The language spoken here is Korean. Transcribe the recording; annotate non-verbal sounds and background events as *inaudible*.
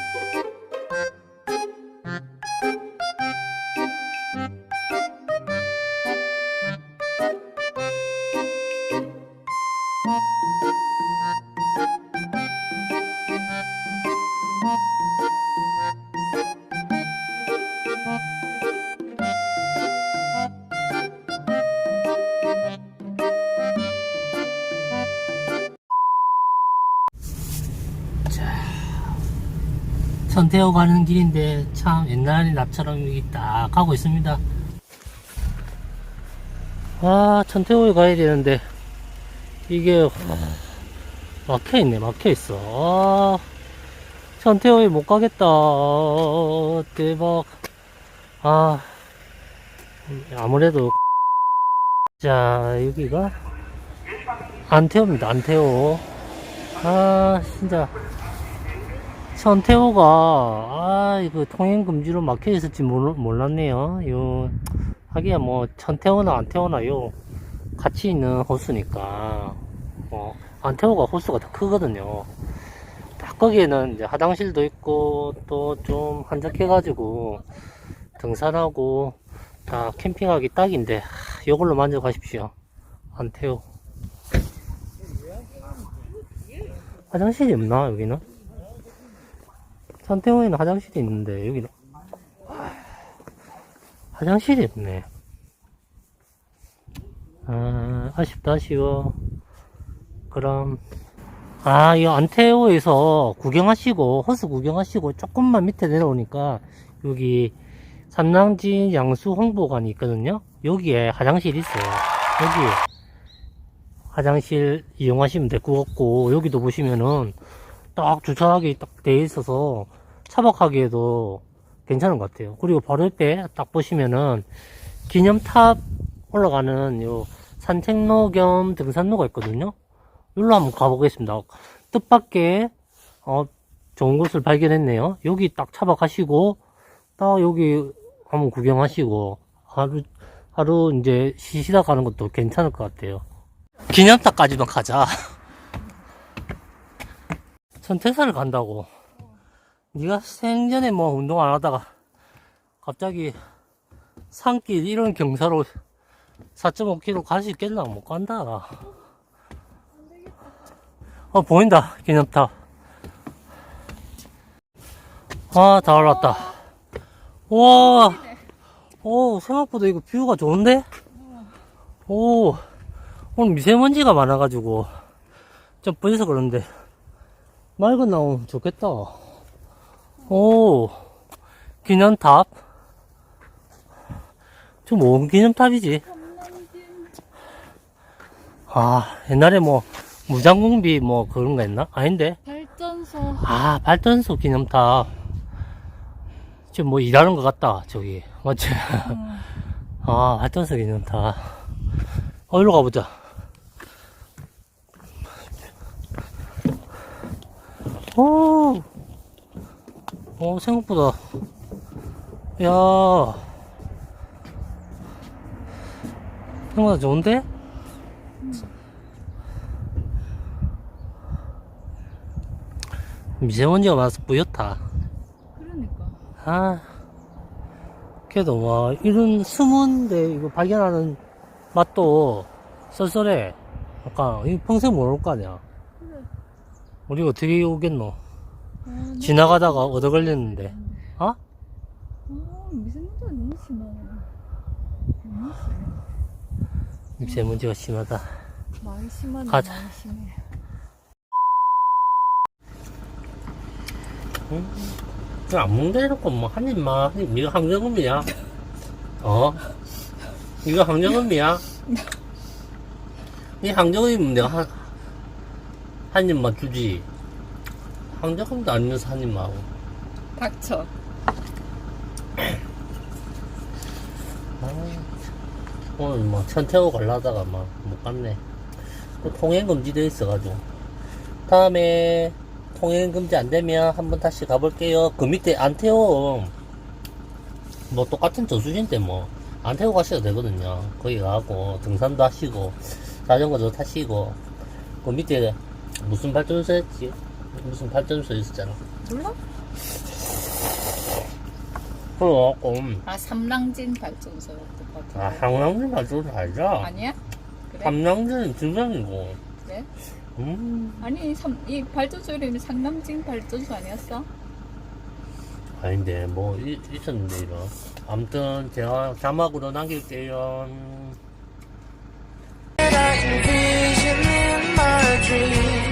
Bye. 선태어 가는 길인데 참 옛날 납처럼 여기 딱 가고 있습니다. 아, 천태호에 가야 되는데 이게 막혀 있네, 막혀 있어. 아, 천태호에 못 가겠다. 대박. 아, 아무래도 자 여기가 안태호입니다, 안태호. 아, 진짜. 선태호가 아 이거 통행 금지로 막혀 있을지 몰, 몰랐네요. 요 하기야 뭐 천태호나 안태호나요 같이 있는 호수니까 어 안태호가 호수가 더 크거든요. 딱 거기에는 이제 화장실도 있고 또 좀 한적해가지고 등산하고 다 캠핑하기 딱인데 하, 요걸로 만족하십시오. 안태호. 화장실이 없나 여기는? 선태호에는 화장실이 있는데 여기는 하, 화장실이 없네. 아, 아쉽다 아쉬워. 그럼 아, 이 안태호에서 구경하시고 호수 구경하시고 조금만 밑에 내려오니까 여기 산랑진 양수 홍보관이 있거든요. 여기에 화장실이 있어요. 여기 화장실 이용하시면 될 것 같고 여기도 보시면은 딱 주차하기 딱돼 있어서 차박하기에도 괜찮은 것 같아요. 그리고 바로 옆에 딱 보시면은 기념탑 올라가는 요 산책로 겸 등산로가 있거든요. 여기로 한번 가보겠습니다. 뜻밖의 어, 좋은 곳을 발견했네요. 여기 딱 차박하시고 딱 여기 한번 구경하시고 하루 하루 이제 쉬시다 가는 것도 괜찮을 것 같아요. 기념탑까지만 가자. *laughs* 선택사를 간다고. 네가 생전에 뭐 운동 안 하다가 갑자기 산길 이런 경사로 4.5km 갈 수 있겠나? 못 간다. 어, 보인다. 기념탑. 아, 다 올랐다. 와, 오, 생각보다 이거 뷰가 좋은데? 오, 오늘 미세먼지가 많아가지고 좀 뿌려서 그런데 맑은 나오면 좋겠다. 오, 기념탑. 저뭔 기념탑이지? 아, 옛날에 뭐, 무장공비 뭐 그런 거 했나? 아닌데? 발전소 아, 발전소 기념탑. 지금 뭐 일하는 것 같다, 저기. 맞지? 음. 아, 발전소 기념탑. 어디로 가보자. 오, 오, 생각보다. 야 생각보다 좋은데? 미세먼지가 많아서 뿌옇다. 그러니까 아, 그래도 와, 이런 숨은데 이거 발견하는 맛도 쏠쏠해. 약간, 이 평생 모를 거 아니야. 그래 우리 어떻게 오겠노? 아, 지나가다가 얻어 걸렸는데. 어? 아, 미세먼지가 너무 심하네 너무 심해 미세먼지가 심하다. 많이 심하네 가자. 많이 심해 응? 안 먹는다 해놓고 뭐, 한 입만. 한 입. 이거 항정음이야. *laughs* 어? 이거 항정음이야. 이 항정이면 내가 한, 한 입만 주지. 항정도 아니면서 한 입만 하고. 닥쳐. 아, 오늘 뭐 천태호 갈라다가 막 못 갔네. 또 통행 금지돼 있어가지고. 다음에 통행 금지 안 되면 한번 다시 가볼게요. 그 밑에 안 태워. 뭐 똑같은 저수지인데 뭐. 안 태워 가셔도 되거든요. 거기 가고 등산도 하시고 자전거도 타시고 그 밑에 무슨 발전소였지? 무슨 발전소 있었잖아. 몰라? 그래갖고 아 삼랑진 발전소 아 상랑진 발전소 아니라 아니야? 그래? 삼랑진은 주장이고 그래? 음. 아니 삼, 이 발전소 이름이 상남진 발전소 아니었어? 아닌데 뭐 이, 있었는데 이거 아무튼 제가 자막으로 남길게요 And I envision in my dream